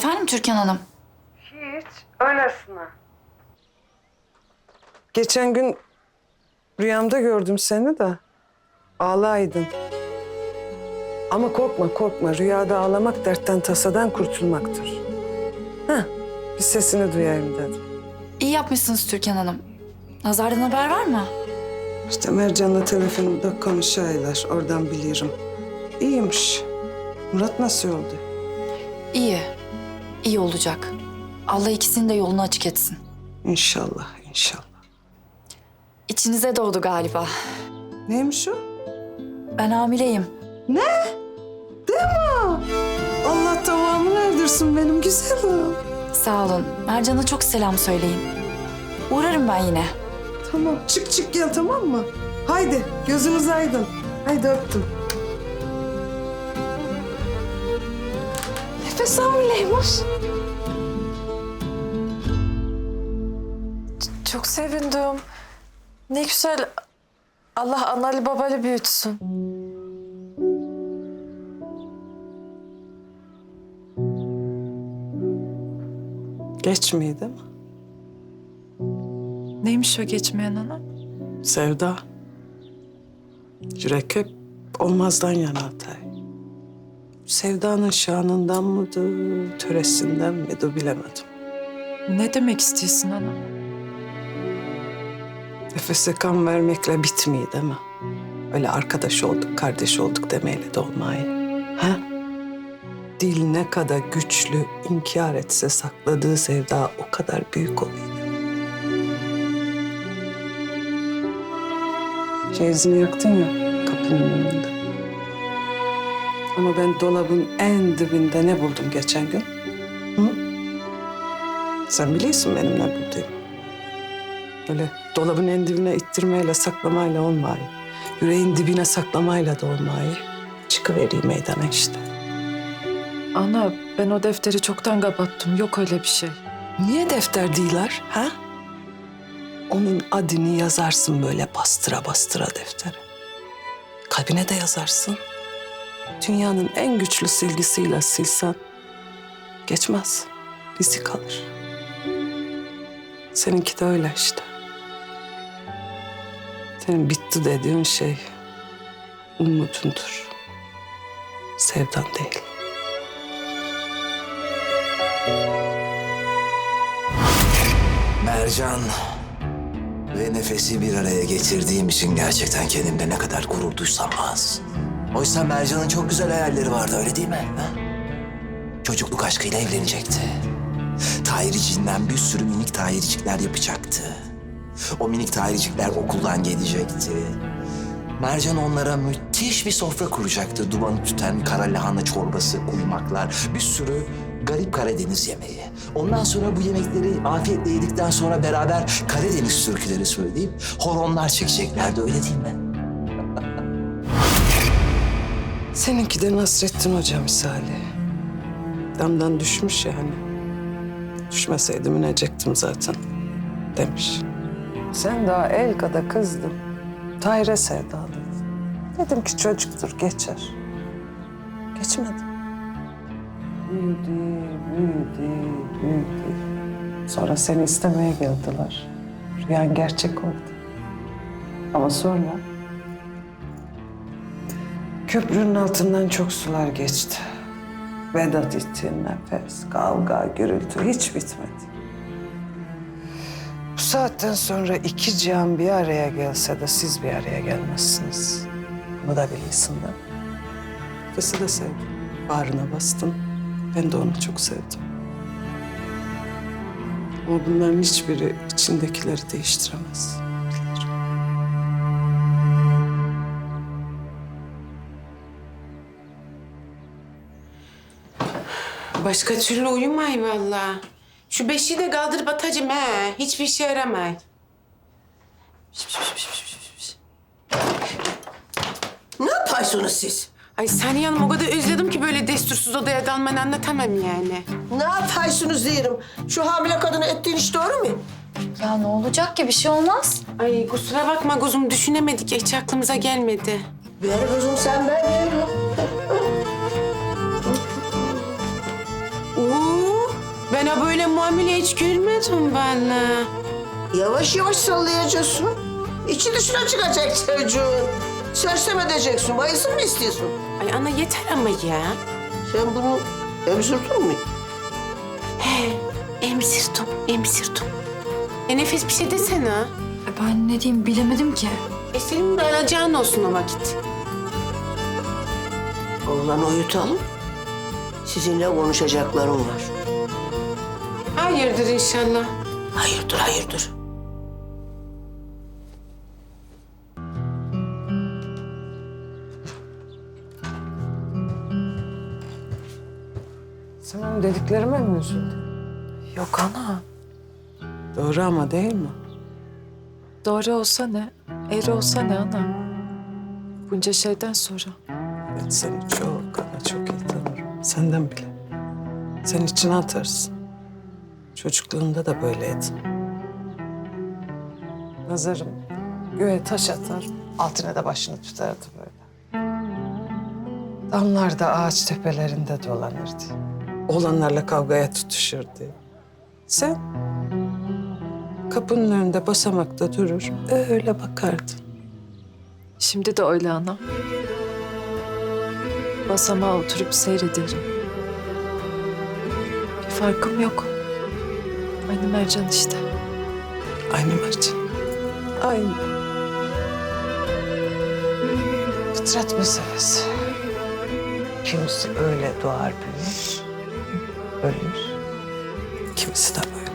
Efendim Türkan Hanım? Hiç. Öylesine. Geçen gün rüyamda gördüm seni de. Ağlaydın. Ama korkma korkma. Rüyada ağlamak dertten tasadan kurtulmaktır. Heh, bir sesini duyayım dedim. İyi yapmışsınız Türkan Hanım. Nazar'dan haber var mı? İşte Mercan'la telefonda konuşaylar. Oradan biliyorum. İyiymiş. Murat nasıl oldu? İyi. İyi olacak. Allah ikisinin de yolunu açık etsin. İnşallah, inşallah. İçinize doğdu galiba. Neymiş o? Ben hamileyim. Allah tamamını erdirsin benim güzelim. Sağ olun. Mercan'a çok selam söyleyin. Uğrarım ben yine. Tamam, çık çık gel tamam mı? Haydi, gözünüz aydın. Haydi öptüm. Nefes hamileymiş. Çok sevindim. Ne güzel. Allah analı babalı büyütsün. Geç miydi mi? Neymiş o geçmeyen ana? Sevda. Yürek hep olmazdan yana Atay. Sevdanın şanından mıdır, töresinden miydi bilemedim. Ne demek istiyorsun ana? Nefese kan vermekle bitmiyor değil mi? Öyle arkadaş olduk, kardeş olduk demeyle de olmayı. Ha? Dil ne kadar güçlü inkar etse sakladığı sevda o kadar büyük oluyor. Çeyizini yaktın ya kapının önünde. Ama ben dolabın en dibinde ne buldum geçen gün? Hı? Sen biliyorsun benim ne bulduğumu. Öyle dolabın en dibine ittirmeyle, saklamayla olmayı. Yüreğin dibine saklamayla da olmayı. Çıkıvereyim meydana işte. Ana ben o defteri çoktan kapattım. Yok öyle bir şey. Niye defter değiller ha? Onun adını yazarsın böyle bastıra bastıra deftere. Kalbine de yazarsın. Dünyanın en güçlü silgisiyle silsen geçmez. İzi kalır. Seninki de öyle işte. Senin bitti dediğin şey umudundur. Sevdan değil. Mercan ve nefesi bir araya getirdiğim için gerçekten kendimde ne kadar gurur duysam az. Oysa Mercan'ın çok güzel hayalleri vardı öyle değil mi? Ha? Çocukluk aşkıyla evlenecekti. Tahiricinden bir sürü minik tahiricikler yapacaktı. O minik tahiricikler okuldan gelecekti. Mercan onlara müthiş bir sofra kuracaktı. Dumanı tüten kara lahana çorbası, kuymaklar, bir sürü garip Karadeniz yemeği. Ondan sonra bu yemekleri afiyetle yedikten sonra beraber Karadeniz türküleri söyleyip horonlar çekeceklerdi öyle değil mi? Seninki de Nasrettin Hoca misali. Damdan düşmüş yani. Düşmeseydim inecektim zaten demiş. Sen daha el kadar kızdın. Tahir'e sevdalıydın. Dedim ki çocuktur geçer. Geçmedi. Büyüdü, büyüdü, büyüdü. Sonra seni istemeye geldiler. Rüyan gerçek oldu. Ama sonra Köprünün altından çok sular geçti. Vedat için nefes, kavga, gürültü hiç bitmedi. Saatten sonra iki cihan bir araya gelse de siz bir araya gelmezsiniz. Bunu da biliyorsun da. Nefesi de sevdim. Bağrına bastım. Ben de onu çok sevdim. Ama bunların hiçbiri içindekileri değiştiremez. Başka türlü uyumay vallahi. Şu beşiği de kaldırıp atacağım he. Hiçbir işe yaramay. Ne yapıyorsunuz siz? Ay Saniye Hanım o kadar özledim ki böyle destursuz odaya dalmanı anlatamam yani. Ne yapıyorsunuz diyorum. Şu hamile kadını ettiğin iş doğru mu? Ya ne olacak ki bir şey olmaz. Ay kusura bakma kuzum düşünemedik hiç aklımıza gelmedi. Ver kızım sen ben muamele hiç görmedim vallahi. Yavaş yavaş sallayacaksın. İçi dışına çıkacak çocuğun. Sersem edeceksin. Bayılsın mı istiyorsun? Ay ana yeter ama ya. Sen bunu emzirdin mi? He, emzirdim, emzirdim. E nefes bir şey desene. E ben ne diyeyim bilemedim ki. E senin de alacağın olsun o vakit. Oğlanı uyutalım. Sizinle konuşacaklarım var. Hayırdır inşallah. Hayırdır, hayırdır. Sen onun dediklerime mi üzüldün? Yok ana. Doğru ama değil mi? Doğru olsa ne? Eğri olsa ne ana? Bunca şeyden sonra. Ben seni çok ama çok iyi tanırım. Senden bile. Sen içine atarsın. Çocukluğunda da böyleydin. Nazarım göğe taş atar, altına da başını tutardı böyle. Damlar da ağaç tepelerinde dolanırdı. Oğlanlarla kavgaya tutuşurdu. Sen kapının önünde basamakta durur, öyle bakardın. Şimdi de öyle ana. Basamağa oturup seyrederim. Bir farkım yok. Aynı Mercan işte. Aynı Mercan. Aynı. Fıtrat meselesi. Kimisi öyle doğar büyür, ölür. Kimisi de böyle.